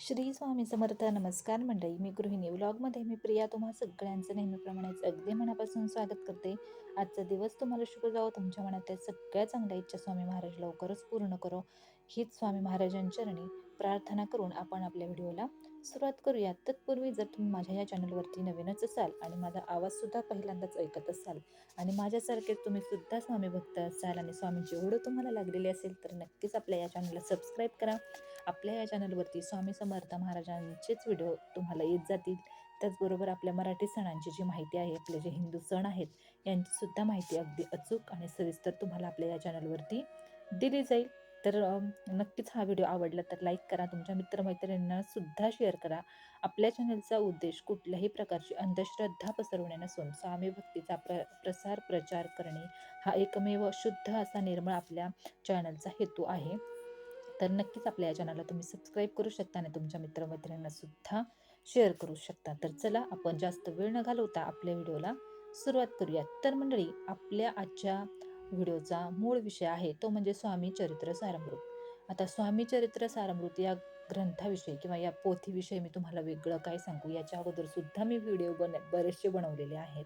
श्री स्वामी समर्थ. नमस्कार मंडळी मी गृहिणी. व्लॉगमध्ये मी प्रिया. तुम्हा सगळ्यांचं नेहमीप्रमाणेच अगदी मनापासून स्वागत करते. आजचा दिवस तुम्हाला शुभ जावं. तुमच्या मनात सगळ्या चांगल्या इच्छा स्वामी महाराज लवकरच पूर्ण करो. हीच स्वामी महाराजांच्या प्रार्थना करून आपण आपल्या व्हिडिओला सुरुवात करूया तत्पूर्वी जर तुम्ही माझ्या या चॅनलवरती नवीनच असाल आणि माझा आवाजसुद्धा पहिल्यांदाच ऐकत असाल आणि माझ्यासारखे तुम्ही सुद्धा स्वामी भक्त असाल आणि स्वामींची ओढ तुम्हाला लागलेली असेल तर नक्कीच आपल्या या चॅनलला सबस्क्राईब करा. आपल्या या चॅनलवरती स्वामी समर्थ महाराजांचेच व्हिडिओ तुम्हाला येत जातील. त्याचबरोबर आपल्या मराठी सणांची जी माहिती आहे आपले जे हिंदू सण आहेत यांचीसुद्धा माहिती अगदी अचूक आणि सविस्तर तुम्हाला आपल्या या चॅनलवरती दिली जाईल. तर नक्कीच हा व्हिडिओ आवडला तर लाईक करा तुमच्या मित्रमैत्रिणींना सुद्धा शेअर करा. आपल्या चॅनलचा उद्देश कुठल्याही प्रकारची अंधश्रद्धा पसरवणे नसून स्वामी भक्तीचा प्र प्रसार प्रचार करणे हा एकमेव शुद्ध असा निर्मळ आपल्या चॅनलचा हेतू आहे. तर नक्कीच आपल्या या चॅनलला तुम्ही सबस्क्राईब करू शकता आणि तुमच्या मित्रमैत्रिणींना सुद्धा शेअर करू शकता. तर चला आपण जास्त वेळ न घालवता आपल्या व्हिडिओला सुरुवात करूया. तर मंडळी आपल्या आजच्या व्हिडिओचा मूळ विषय आहे तो म्हणजे स्वामी चरित्र सारमृत. आता स्वामी चरित्र सारमृत या ग्रंथाविषयी किंवा या पोथीविषयी मी तुम्हाला वेगळं काय सांगू याच्या अगोदर सुद्धा मी व्हिडिओ बन बरेचसे बनवलेले आहेत.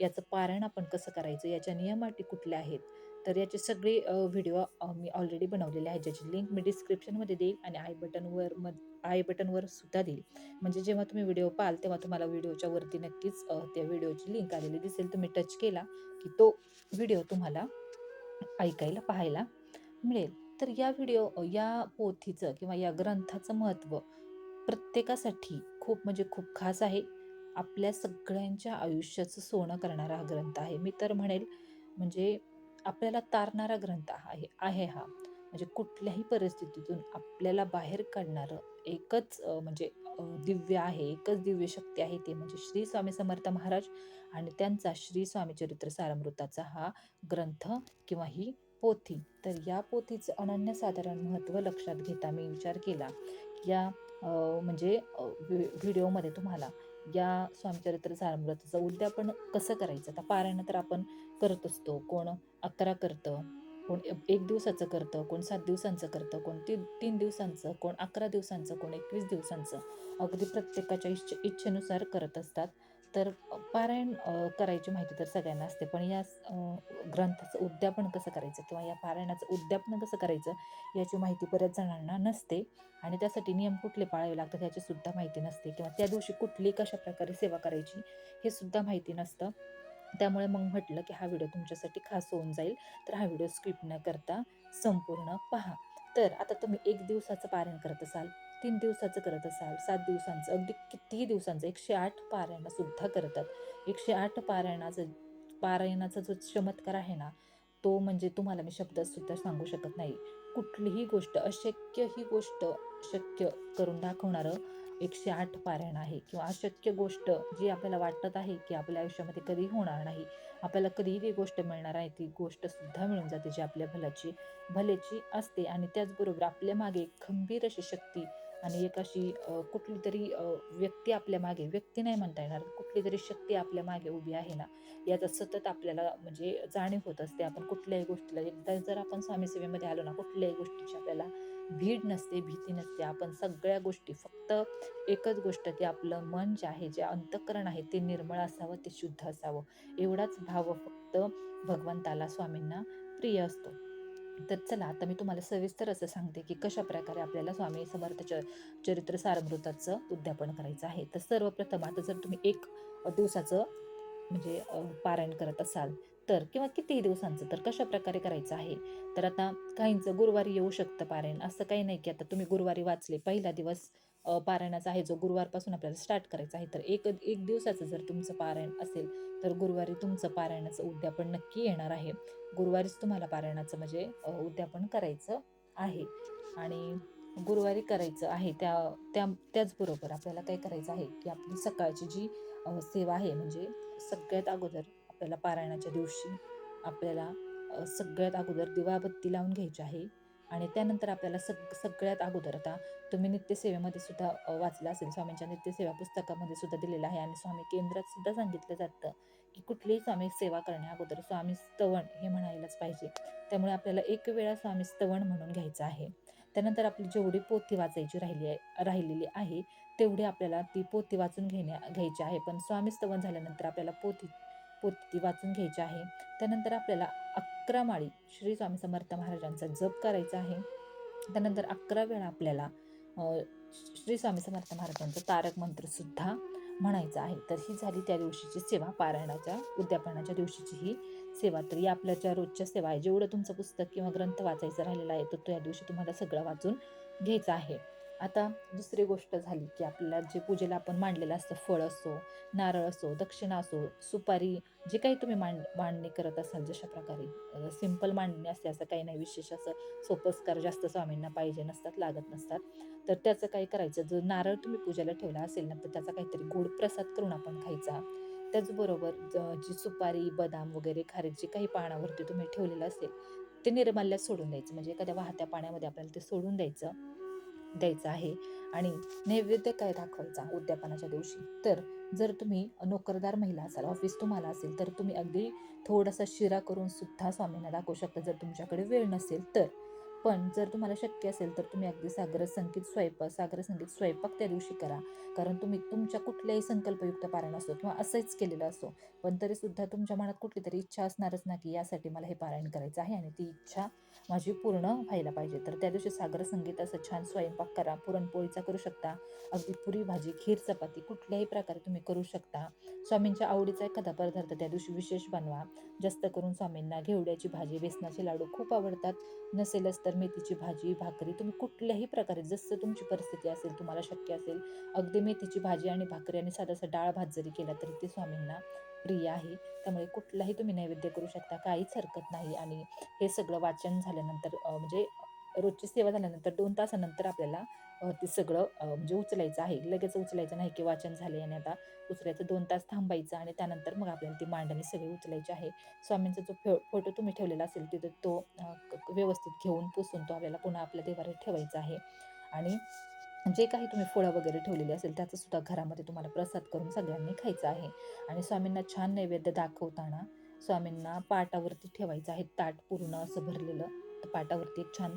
याचं पारायण आपण कसं करायचं याच्या नियमाटी कुठल्या आहेत तर याचे सगळे व्हिडिओ मी ऑलरेडी बनवलेले आहेत ज्याची लिंक मी डिस्क्रिप्शनमध्ये देईल आणि आय बटनवर मध आय बटनवर सुद्धा देईल. म्हणजे जेव्हा तुम्ही व्हिडिओ पाहाल तेव्हा तुम्हाला व्हिडिओच्या वरती नक्कीच त्या व्हिडिओची लिंक आलेली दिसेल. तुम्ही टच केला की तो व्हिडिओ तुम्हाला ऐकायला पाहायला मिळेल. तर या व्हिडिओ या पोथीचं किंवा या ग्रंथाचं महत्त्व प्रत्येकासाठी खूप म्हणजे खूप खास आहे. आपल्या सगळ्यांच्या आयुष्याचं सोनं करणारा हा ग्रंथ आहे. मी तर म्हणेल म्हणजे आपल्याला तारणारा ग्रंथ आहे आहे हा. म्हणजे कुठल्याही परिस्थितीतून आपल्याला बाहेर काढणारं एकच म्हणजे दिव्य आहे एकच दिव्य शक्ती आहे ते म्हणजे श्री स्वामी समर्थ महाराज आणि त्यांचा श्री स्वामी चरित्र सारामृताचा हा ग्रंथ किंवा ही पोथी. तर या पोथीचं अनन्यसाधारण महत्त्व लक्षात घेता मी विचार केला. या म्हणजे व्हिडिओमध्ये तुम्हाला या स्वामीचरित्र सारामृताचं उद्यापन कसं करायचं? आता पारायण तर आपण करत असतो. कोण अकरा करतं कोण एक दिवसाचं करतं कोण सात दिवसांचं करतं कोण ती तीन दिवसांचं कोण अकरा दिवसांचं कोण एकवीस दिवसांचं अगदी प्रत्येकाच्या इच्छे इच्छेनुसार करत असतात. तर पारायण करायची माहिती तर सगळ्यांना असते पण या ग्रंथाचं उद्यापन कसं करायचं किंवा या पारायणाचं उद्यापन कसं करायचं याची माहिती बऱ्याच जणांना नसते आणि त्यासाठी नियम कुठले पाळावे लागतात याची सुद्धा माहिती नसते किंवा त्या दिवशी कुठली कशा प्रकारे सेवा करायची हे सुद्धा माहिती नसतं. त्यामुळे मग म्हटलं की हा व्हिडिओ तुमच्यासाठी खास होऊन जाईल. तर हा व्हिडिओ स्किप न करता संपूर्ण पहा. तर आता तुम्ही एक दिवसाचं पारायण करत असाल तीन दिवसाचं करत असाल सात दिवसांचं अगदी कितीही दिवसांचं एकशे आठ पारायणसुद्धा करतात. एकशे आठ पारायणाचं पारायणाचा जो चमत्कार आहे ना तो म्हणजे तुम्हाला मी शब्दसुद्धा सांगू शकत नाही. कुठलीही गोष्ट अशक्य ही गोष्ट शक्य करून दाखवणारं एकशे आठ पारायण आहे किंवा अशक्य गोष्ट जी आपल्याला वाटत आहे की आपल्या आयुष्यामध्ये कधी होणार नाही आपल्याला कधीही ती गोष्ट मिळणार आहे ती गोष्टसुद्धा मिळून जाते जी आपल्या भल्याची भल्याची असते. आणि त्याचबरोबर आपल्या मागे खंबीर अशी शक्ती आणि एक अशी कुठली तरी व्यक्ती आपल्या मागे व्यक्ती नाही म्हणता येणार कुठली तरी शक्ती आपल्या मागे उभी आहे ना याचा सतत आपल्याला म्हणजे जाणीव होत असते. आपण कुठल्याही गोष्टीला एकदा जर आपण स्वामी सेवेमध्ये आलो ना कुठल्याही गोष्टीची आपल्याला भीड नसते भीती नसते. आपण सगळ्या गोष्टी फक्त एकच गोष्ट की आपलं मन जे आहे जे अंतकरण आहे ते निर्मळ असावं ते शुद्ध असावं. एवढाच भाव फक्त भगवंताला स्वामींना प्रिय असतो. तर चला आता मी तुम्हाला सविस्तर असं सांगते की कशा प्रकारे आपल्याला स्वामी समर्थ च चरित्र सारमृताचं उद्यापन करायचं आहे. तर सर्वप्रथम आता जर तुम्ही एक दिवसाचं म्हणजे पारायण करत असाल तर किंवा कितीही दिवसांचं तर कशा प्रकारे करायचं आहे? तर आता काहींचं गुरुवारी येऊ शकतं पारायण. असं काही नाही की आता तुम्ही गुरुवारी वाचले पहिला दिवस पारायणाचा आहे जो गुरुवारपासून आपल्याला स्टार्ट करायचा आहे तर एक एक दिवसाचं जर तुमचं पारायण असेल तर गुरुवारी तुमचं पारायणाचं उद्यापन नक्की येणार आहे. गुरुवारीच तुम्हाला पारायणाचं म्हणजे उद्यापन करायचं आहे. आणि गुरुवारी करायचं आहे त्या त्या त्याचबरोबर आपल्याला काय करायचं आहे की आपली सकाळची जी सेवा आहे म्हणजे सगळ्यात अगोदर आपल्याला पारायणाच्या दिवशी आपल्याला सगळ्यात अगोदर दिवाबत्ती लावून घ्यायची आहे आणि त्यानंतर आपल्याला सग सगळ्यात अगोदर आता तुम्ही नित्यसेवेमध्ये सुद्धा वाचलं असेल स्वामींच्या नित्यसेवा पुस्तकामध्ये सुद्धा दिलेलं आहे आणि स्वामी केंद्रात सुद्धा सांगितलं जातं की कुठलीही स्वामी सेवा करण्या अगोदर स्वामी स्तवण हे म्हणायलाच पाहिजे. त्यामुळे आपल्याला एक वेळा स्वामी स्तवण म्हणून घ्यायचं आहे. त्यानंतर आपली जेवढी पोथी वाचायची राहिली आहे राहिलेली आहे तेवढी आपल्याला ती पोथी वाचून घेण्या घ्यायची आहे. पण स्वामी स्तवन झाल्यानंतर आपल्याला पोथी पोती ती वाचून घ्यायची आहे. त्यानंतर आपल्याला अकरा माळी श्री स्वामी समर्थ महाराजांचा जप करायचा आहे. त्यानंतर अकरा वेळा आपल्याला श्री स्वामी समर्थ महाराजांचं तारक मंत्रसुद्धा म्हणायचं आहे. तर ही झाली त्या दिवशीची सेवा. पारायणाच्या उद्यापनाच्या दिवशीची ही सेवा. तर आपल्या ज्या रोजच्या सेवा आहे जेवढं तुमचं पुस्तक किंवा ग्रंथ वाचायचं राहिलेला आहे तर त्या दिवशी तुम्हाला सगळं वाचून घ्यायचं आहे. आता दुसरी गोष्ट झाली की आपल्याला जे पूजेला आपण मांडलेलं असतं फळ असो नारळ असो दक्षिणा असो सुपारी जे काही तुम्ही मांड मांडणी करत असाल जशा प्रकारे सिंपल मांडणी असते असं काही नाही विशेष असं सोपस्कार जास्त स्वामींना पाहिजे नसतात लागत नसतात. तर त्याचं काय करायचं जर नारळ तुम्ही पूजेला ठेवला असेल ना तर त्याचा काहीतरी गोड प्रसाद करून आपण खायचा. त्याचबरोबर जी सुपारी बदाम वगैरे खारीक जे काही पानावरती तुम्ही ठेवलेलं असेल ते निर्माल्यात सोडून द्यायचं. म्हणजे एखाद्या वाहत्या पाण्यामध्ये आपल्याला ते सोडून द्यायचं. द्यायचं आहे आणि नैवेद्य काय दाखवायचा उद्यापनाच्या दिवशी? तर जर तुम्ही नोकरदार महिला असाल ऑफिस तुम्हाला असेल तर तुम्ही अगदी थोडासा शिरा करून सुद्धा स्वामींना दाखवू शकता जर तुमच्याकडे वेळ नसेल तर. पण जर तुम्हाला शक्य असेल तर तुम्ही अगदी सागर संगीत स्वयंपाक सागर संगीत स्वयंपाक त्या दिवशी करा. कारण तुम्ही तुमच्या कुठल्याही संकल्पयुक्त पारायण असो किंवा असंच केलेलं असो पण तरी सुद्धा तुमच्या मनात कुठली तरी इच्छा असणारच ना की यासाठी मला हे पारायण करायचं आहे आणि ती इच्छा माझी पूर्ण व्हायला पाहिजे. तर त्या दिवशी सागर संगीत असं छान स्वयंपाक करा पुरणपोळीचा करू शकता. अगदी पुरी भाजी खीर चपाती कुठल्याही प्रकारे तुम्ही करू शकता. स्वामींच्या आवडीचा एखादा पदार्थ त्या दिवशी विशेष बनवा. जास्त करून स्वामींना घेवड्याची भाजी बेसनाचे लाडू खूप आवडतात. नसेलच तर मेथीची भाजी भाकरी तुम्ही कुठल्याही प्रकारे जसं तुमची परिस्थिती असेल तुम्हाला शक्य असेल अगदी मेथीची भाजी आणि भाकरी आणि साधासा डाळ भात जरी केला तरी ते स्वामींना प्रिय आहे. त्यामुळे कुठलाही तुम्ही नैवेद्य करू शकता. काहीच हरकत नाही. आणि हे सगळं वाचन झाल्यानंतर म्हणजे रोजची सेवा झाल्यानंतर दोन तासानंतर आपल्याला ते सगळं म्हणजे उचलायचं आहे. लगेच उचलायचं नाही की वाचन झाले आणि आता उचलायचं दोन तास थांबायचं आणि त्यानंतर मग आपल्याला ती मांडणी सगळी उचलायची आहे. स्वामींचा जो फो फोटो तुम्ही ठेवलेला असेल तिथं तो व्यवस्थित घेऊन पुसून तो आपल्याला पुन्हा आपल्या देवाऱ्यात ठेवायचा आहे. आणि जे काही तुम्ही फळं वगैरे ठेवलेली असेल त्याचं सुद्धा घरामध्ये तुम्हाला प्रसाद करून सगळ्यांनी खायचं आहे. आणि स्वामींना छान नैवेद्य दाखवताना स्वामींना पाटावरती ठेवायचं आहे ताट पूर्ण असं भरलेलं. पाटावरती एक छान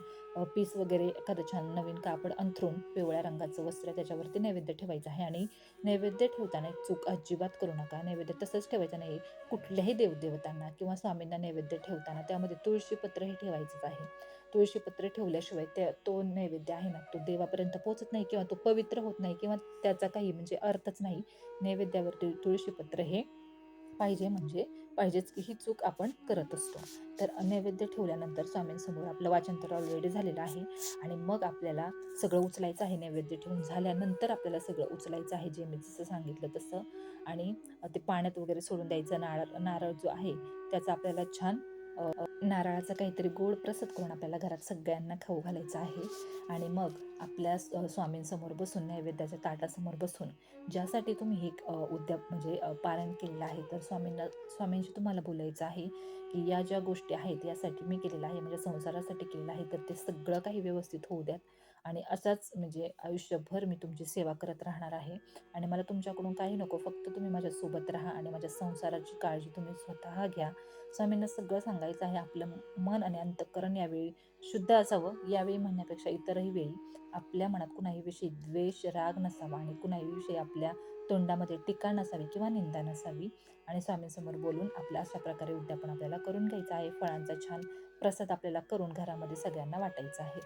पीस वगैरे एखादं छान नवीन कापड अंथरून पिवळ्या रंगाचं वस्त्र त्याच्यावरती नैवेद्य ठेवायचं आहे. आणि नैवेद्य ठेवताना एक चूक अजिबात करू नका. नैवेद्य तसंच ठेवायचं नाही. कुठल्याही देवदेवतांना किंवा स्वामींना नैवेद्य ठेवताना त्यामध्ये तुळशीपत्रही ठेवायचंच आहे. तुळशीपत्र ठेवल्याशिवाय त्या तो नैवेद्य आहे ना तो देवापर्यंत पोहोचत नाही किंवा तो पवित्र होत नाही किंवा त्याचा काही म्हणजे अर्थच नाही नैवेद्यावरती तुळशीपत्र हे पाहिजे म्हणजे पाहिजेच की ही चूक आपण करत असतो. तर नैवेद्य ठेवल्यानंतर स्वामींसमोर आपलं वाचन तर ऑलरेडी झालेलं आहे आणि मग आपल्याला सगळं उचलायचं आहे नैवेद्य ठेवून झाल्यानंतर आपल्याला सगळं उचलायचं आहे जे मी जसं सांगितलं तसं. आणि ते पाण्यात वगैरे सोडून द्यायचं नारळ नारळ जो आहे त्याचा आपल्याला छान नारळाचा काहीतरी गोड प्रसाद करून आपल्याला घरात सगळ्यांना खाऊ घालायचं आहे. आणि मग आपल्या स्वामींसमोर बसून नैवेद्याच्या ताटासमोर बसून ज्यासाठी तुम्ही हे उद्या म्हणजे पारण पारायण केलेलं आहे तर स्वामींना स्वामींशी तुम्हाला बोलायचं आहे की या ज्या गोष्टी आहेत यासाठी मी केलेलं आहे म्हणजे संसारासाठी केलेलं आहे तर ते सगळं काही व्यवस्थित होऊ द्यात. आणि असाच म्हणजे आयुष्यभर मी तुमची सेवा करत राहणार आहे. आणि मला तुमच्याकडून काही नको फक्त तुम्ही माझ्यासोबत राहा आणि माझ्या संसाराची काळजी तुम्ही स्वतः घ्या. स्वामींना सगळं सांगायचं आहे आपलं मन आणि अंतःकरण यावेळी शुद्ध असावं यावेळी म्हणण्यापेक्षा इतरही वेळी. आपल्या मनात कुणाही विषयी द्वेष राग नसावा आणि कुणाही विषयी आपल्या तोंडामध्ये टीका नसावी किंवा निंदा नसावी. आणि स्वामींसमोर बोलून आपल्या अशा प्रकारे उद्यापन आपल्याला करून घ्यायचं आहे. फळांचा छान प्रसाद आपल्याला करून घरामध्ये सगळ्यांना वाटायचा आहे.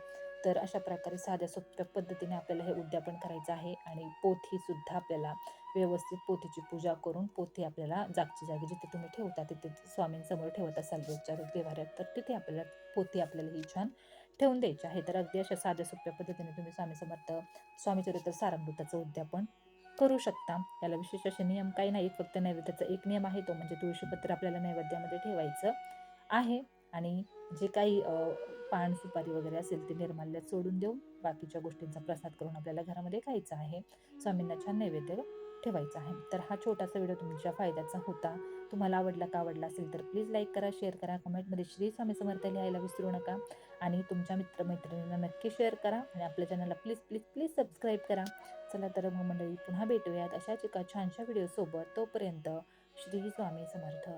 तर अशा प्रकारे साध्या सोप्या पद्धतीने आपल्याला हे उद्यापन करायचं आहे आणि पोथीसुद्धा आपल्याला व्यवस्थित पोथीची पूजा करून पोथी आपल्याला जागची जागी जिथे तुम्ही ठेवता तिथे स्वामींसमोर ठेवत असाल रोजच्या रोज देवाऱ्यात तर तिथे आपल्याला पोथी आपल्याला ही छान ठेवून द्यायची आहे. तर अगदी अशा साध्या सोप्या पद्धतीने तुम्ही स्वामी समर्थ स्वामी सारामृताचं उद्यापन करू शकता. याला विशेष असे नियम काही नाही फक्त नैवेद्याचा एक नियम आहे तो म्हणजे तुळशीपत्र आपल्याला नैवेद्यामध्ये ठेवायचं आहे. आणि जे काही पान सुपारी वगैरे असेल ते निर्माल्यात सोडून देऊन बाकीच्या गोष्टींचा प्रसाद करून आपल्याला घरामध्ये खायचा आहे. स्वामींना छान नैवेद्य ठेवायचा आहे. तर हा छोटासा व्हिडिओ तुमच्या फायद्याचा होता. तुम्हाला आवडला का आवडला असेल तर प्लीज लाईक करा शेअर करा कमेंटमध्ये श्री स्वामी समर्थ लिहायला विसरू नका. आणि तुमच्या मित्रमैत्रिणींना नक्की शेअर करा आणि आपल्या चॅनलला प्लीज प्लीज प्लीज सबस्क्राईब करा. चला तर मग मंडळी पुन्हा भेटूयात अशाच एका छानशा व्हिडिओसोबत. तोपर्यंत श्री स्वामी समर्थ.